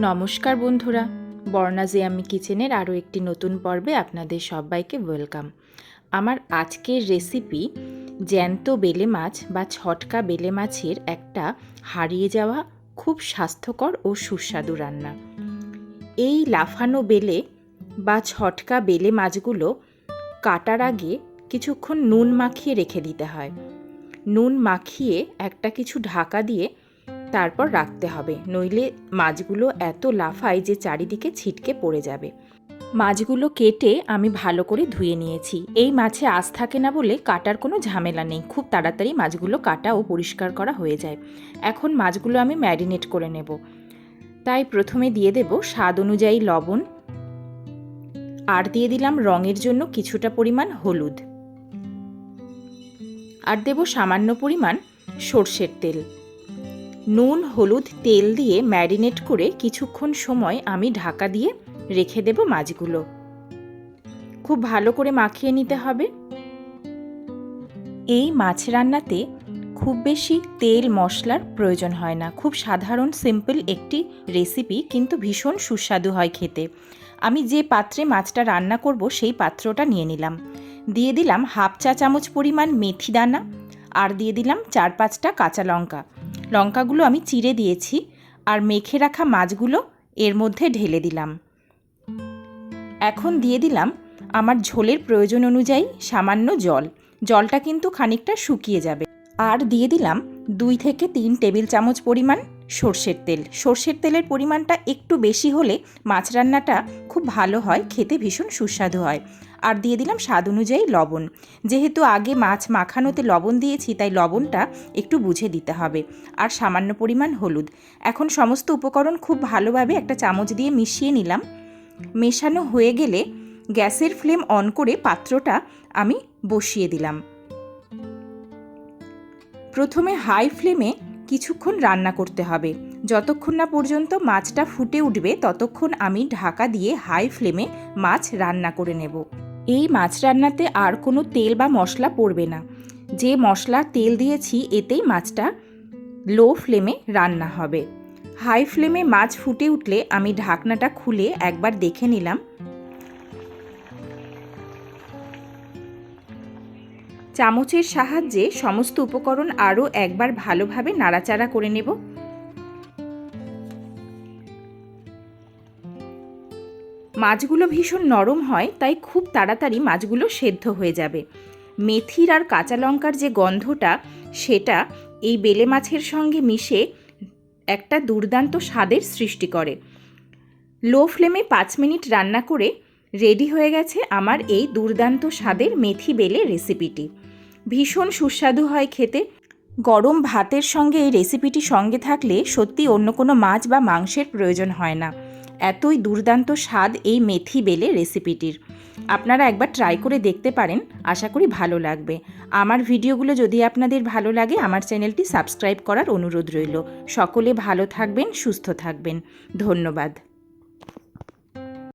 নমস্কার বন্ধুরা বর্ণাজে আমি কিচেনের আরও একটি নতুন পর্বে আপনাদের সবাইকে ওয়েলকাম। আমার আজকের রেসিপি জ্যান্ত বেলে মাছ বা ছটকা বেলে মাছের একটা হারিয়ে যাওয়া খুব স্বাস্থ্যকর ও সুস্বাদু রান্না। এই লাফানো বেলে বা ছটকা বেলে মাছগুলো কাটার আগে কিছুক্ষণ নুন মাখিয়ে রেখে দিতে হয়। নুন মাখিয়ে একটা কিছু ঢাকা দিয়ে তারপর রাখতে হবে, নইলে মাছগুলো এত লাফায় যে চারিদিকে ছিটকে পড়ে যাবে। মাছগুলো কেটে আমি ভালো করে ধুয়ে নিয়েছি। এই মাছে আঁশ থাকে না বলে কাটার কোনো ঝামেলা নেই। খুব তাড়াতাড়ি মাছগুলো কাটা ও পরিষ্কার করা হয়ে যায়। এখন মাছগুলো আমি ম্যারিনেট করে নেব। তাই প্রথমে দিয়ে দেব স্বাদ অনুযায়ী লবণ। আর দিয়ে দিলাম রঙের জন্য কিছুটা পরিমাণ হলুদ। আর দেব সামান্য পরিমাণ সর্ষের তেল। নুন, হলুদ, তেল দিয়ে ম্যারিনেট করে কিছুক্ষণ সময় আমি ঢাকা দিয়ে রেখে দেব মাছগুলো। খুব ভালো করে মাখিয়ে নিতে হবে। এই মাছ রান্নাতে খুব বেশি তেল মশলার প্রয়োজন হয় না। খুব সাধারণ, সিম্পল একটি রেসিপি, কিন্তু ভীষণ সুস্বাদু হয় খেতে। আমি যে পাত্রে মাছটা রান্না করব, সেই পাত্রটা নিয়ে নিলাম। দিয়ে দিলাম হাফ চা চামচ পরিমাণ মেথি দানা, আর দিয়ে দিলাম চার পাঁচটা কাঁচা লঙ্কা। লঙ্কাগুলো আমি চিড়ে দিয়েছি আর মেখে রাখা মাছগুলো এর মধ্যে ঢেলে দিলাম। এখন দিয়ে দিলাম আমার ঝোলের প্রয়োজন অনুযায়ী সামান্য জল। জলটা কিন্তু খানিকটা শুকিয়ে যাবে। আর দিয়ে দিলাম দুই থেকে তিন টেবিল চামচ পরিমাণ সর্ষের তেল। সর্ষের তেলের পরিমাণটা একটু বেশি হলে মাছ রান্নাটা খুব ভালো হয়, খেতে ভীষণ সুস্বাদু হয়। আর দিয়ে দিলাম স্বাদ অনুযায়ী লবণ। যেহেতু আগে মাছ মাখানোতে লবণ দিয়েছি, তাই লবণটা একটু বুঝে দিতে হবে। আর সামান্য পরিমাণ হলুদ। এখন সমস্ত উপকরণ খুব ভালোভাবে একটা চামচ দিয়ে মিশিয়ে নিলাম। মেশানো হয়ে গেলে গ্যাসের ফ্লেম অন করে পাত্রটা আমি বসিয়ে দিলাম। প্রথমে হাই ফ্লেমে কিছুক্ষণ রান্না করতে হবে। যতক্ষণ না পর্যন্ত মাছটা ফুটে উঠবে, ততক্ষণ আমি ঢাকা দিয়ে হাই ফ্লেমে মাছ রান্না করে নেব। এই মাছ রান্নাতে আর কোনো তেল বা মশলা পড়বে না। যে মশলা তেল দিয়েছি, এতেই মাছটা লো ফ্লেমে রান্না হবে। হাই ফ্লেমে মাছ ফুটে উঠলে আমি ঢাকনাটা খুলে একবার দেখে নিলাম। চামচের সাহায্যে সমস্ত উপকরণ আরও একবার ভালোভাবে নাড়াচাড়া করে নেব। মাছগুলো ভীষণ নরম হয়, তাই খুব তাড়াতাড়ি মাছগুলো সেদ্ধ হয়ে যাবে। মেথির আর কাঁচা লঙ্কার যে গন্ধটা, সেটা এই বেলে মাছের সঙ্গে মিশে একটা দুর্দান্ত স্বাদের সৃষ্টি করে। লো ফ্লেমে পাঁচ মিনিট রান্না করে রেডি হয়ে গেছে আমার এই দুর্দান্ত স্বাদের মেথি বেলে রেসিপিটি। ভীষণ সুস্বাদু হয় খেতে। গরম ভাতের সঙ্গে এই রেসিপিটি সঙ্গে থাকলে সত্যি অন্য কোনো মাছ বা মাংসের প্রয়োজন হয় না। এতই দুর্দান্ত স্বাদ এই মেথি বেলে রেসিপিটির আপনারা একবার ট্রাই করে দেখতে পারেন, আশা করি ভালো লাগবে। আমার ভিডিওগুলো যদি আপনাদের ভালো লাগে, আমার চ্যানেলটি সাবস্ক্রাইব করার অনুরোধ রইল। সকলে ভালো থাকবেন, সুস্থ থাকবেন। ধন্যবাদ।